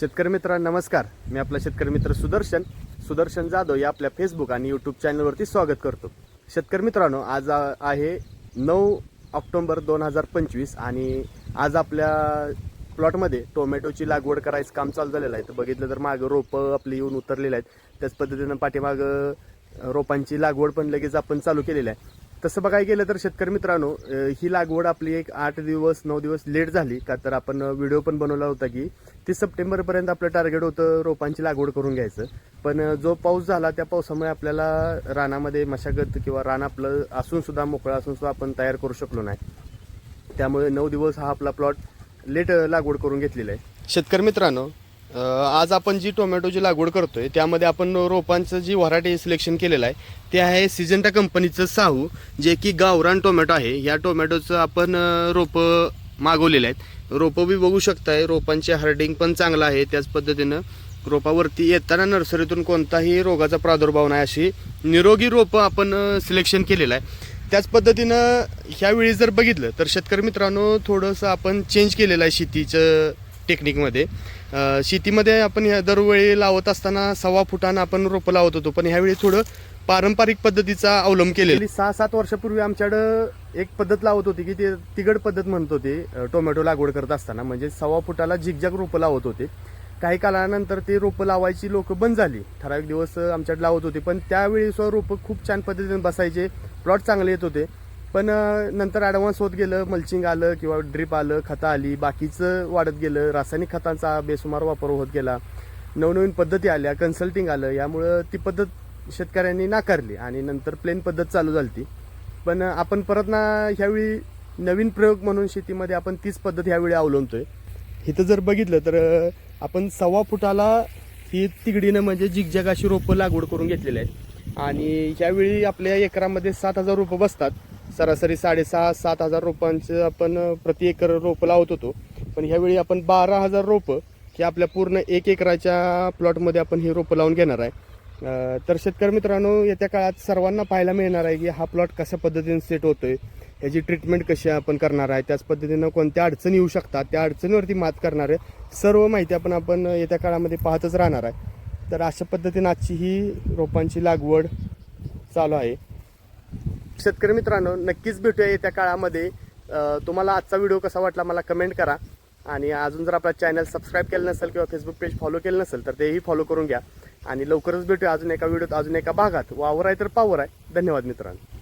शेतकरी मित्र नमस्कार. मी आपला शेतकरी मित्र सुदर्शन सुदर्शन जाधव या आपल्या फेसबुक आणि यूट्यूब चॅनलवरती स्वागत करतो. शेतकरी मित्रांनो आज आहे नऊ ऑक्टोंबर दोन हजार पंचवीस आणि आज आपल्या प्लॉटमध्ये टोमॅटोची लागवड करायचं काम चालू झालेलं आहे. तर बघितलं तर मागं रोपं आपली येऊन उतरलेली आहेत. त्याच पद्धतीनं पाठीमागं रोपांची लागवड पण लगेच आपण चालू केलेली आहे. तसं बघायला गेलं तर शेतकरी मित्रांनो ही लागवड आपली एक आठ दिवस नऊ दिवस लेट झाली. का तर आपण व्हिडिओ पण बनवला होता की तीस सप्टेंबरपर्यंत आपलं टार्गेट होतं रोपांची लागवड करून घ्यायचं. पण जो पाऊस झाला त्या पावसामुळे आपल्याला रानामध्ये मशागत किंवा रान आपलं असून सुद्धा मोकळं असून सुद्धा आपण तयार करू शकलो नाही. त्यामुळे नऊ दिवस हा आपला प्लॉट लेट लागवड करून घेतलेला आहे. शेतकरी मित्रांनो अ, आज आपण जी टोमॅटोची लागवड करतोय त्यामध्ये आपण रोपांचं जी व्हरायटी सिलेक्शन केलेलं आहे ते आहे सिजंटा कंपनीचं साहू जे की गावरान टोमॅटो आहे. या टोमॅटोचं आपण अ, रोपं मागवलेले आहेत. रोपं बी बघू शकताय रोपांचे हार्डिंग पण चांगलं आहे त्याच पद्धतीनं रोपावरती येताना नर्सरीतून कोणताही रोगाचा प्रादुर्भाव नाही अशी निरोगी रोपं आपण सिलेक्शन केलेलं आहे. त्याच पद्धतीनं ह्यावेळी जर बघितलं तर शेतकरी मित्रांनो थोडंसं आपण चेंज केलेलं आहे शेतीचं टेक्निकमध्ये. शेतीमध्ये आपण ह्या दरवेळी लावत असताना सव्वा फुटानं आपण रोपं लावत होतो पण ह्यावेळी थोडं पारंपरिक पद्धतीचा अवलंब केलेली सहा सात वर्षापूर्वी आमच्याकडं एक पद्धत लावत होती की ते तिगड पद्धत म्हणत होती टोमॅटो लागवड करत असताना. म्हणजे सव्वा फुटाला झिकझॅक रोपं लावत होते. काही काळानंतर ते रोपं लावायची लोक बंद झाली. ठराविक दिवस आमच्याकडे लावत होते पण त्यावेळी सुद्धा रोपं खूप छान पद्धतीने बसायचे प्लॉट चांगले येत होते. पण नंतर ॲडव्हान्स होत गेलं मल्चिंग आलं किंवा ड्रीप आलं खतं आली बाकीचं वाढत गेलं रासायनिक खतांचा बेसुमार वापर होत गेला. नवनवीन पद्धती आल्या कन्सल्टिंग आलं यामुळं ती पद्धत शेतकऱ्यांनी नाकारली आणि नंतर प्लेन पद्धत चालू झाली पण आपण परत ना ह्यावेळी नवीन प्रयोग म्हणून शेतीमध्ये आपण तीच पद्धत ह्यावेळी अवलंबतोय. इथं जर बघितलं तर आपण सव्वा फुटाला ही तिगडीनं म्हणजे जिगजॅग अशी रोपं लागवड करून घेतलेली आहे आणि ह्यावेळी आपल्या एकरामध्ये सात हजार रोपं बसतात. सरासरी साडेसहा सात हजार रोपांचं आपण प्रति एकर रोपं लावत होतो. पण ह्यावेळी आपण बारा हजार रोपं हे आपल्या पूर्ण एक एकराच्या प्लॉटमध्ये आपण ही रोपं लावून घेणार आहे. तर शेतकरी मित्रांनो येत्या काळात सर्वांना पाहायला मिळणार आहे की हा प्लॉट कशा पद्धतीने सेट होतोय ह्याची ट्रीटमेंट कशी आपण करणार आहे त्याच पद्धतीनं कोणत्या अडचणी येऊ शकतात त्या अडचणीवरती मात करणार आहे सर्व माहिती आपण आपण येत्या काळामध्ये पाहतच राहणार आहे. तर अशा पद्धतीनं आजची ही रोपांची लागवड चालू आहे. शेतकरी मित्रांनो नक्कीच भेटूया येत्या काळामध्ये. तुम्हाला आजचा व्हिडिओ कसा वाटला मला कमेंट करा. आणि अजून जर आपला चॅनल सबस्क्राईब केलं नसेल किंवा फेसबुक पेज फॉलो केलं नसेल तर तेही फॉलो करून घ्या. आणि लवकरच भेटूया अजून एका व्हिडिओत अजून एका भागात. वावर आहे तर पावर आहे. धन्यवाद मित्रांनो.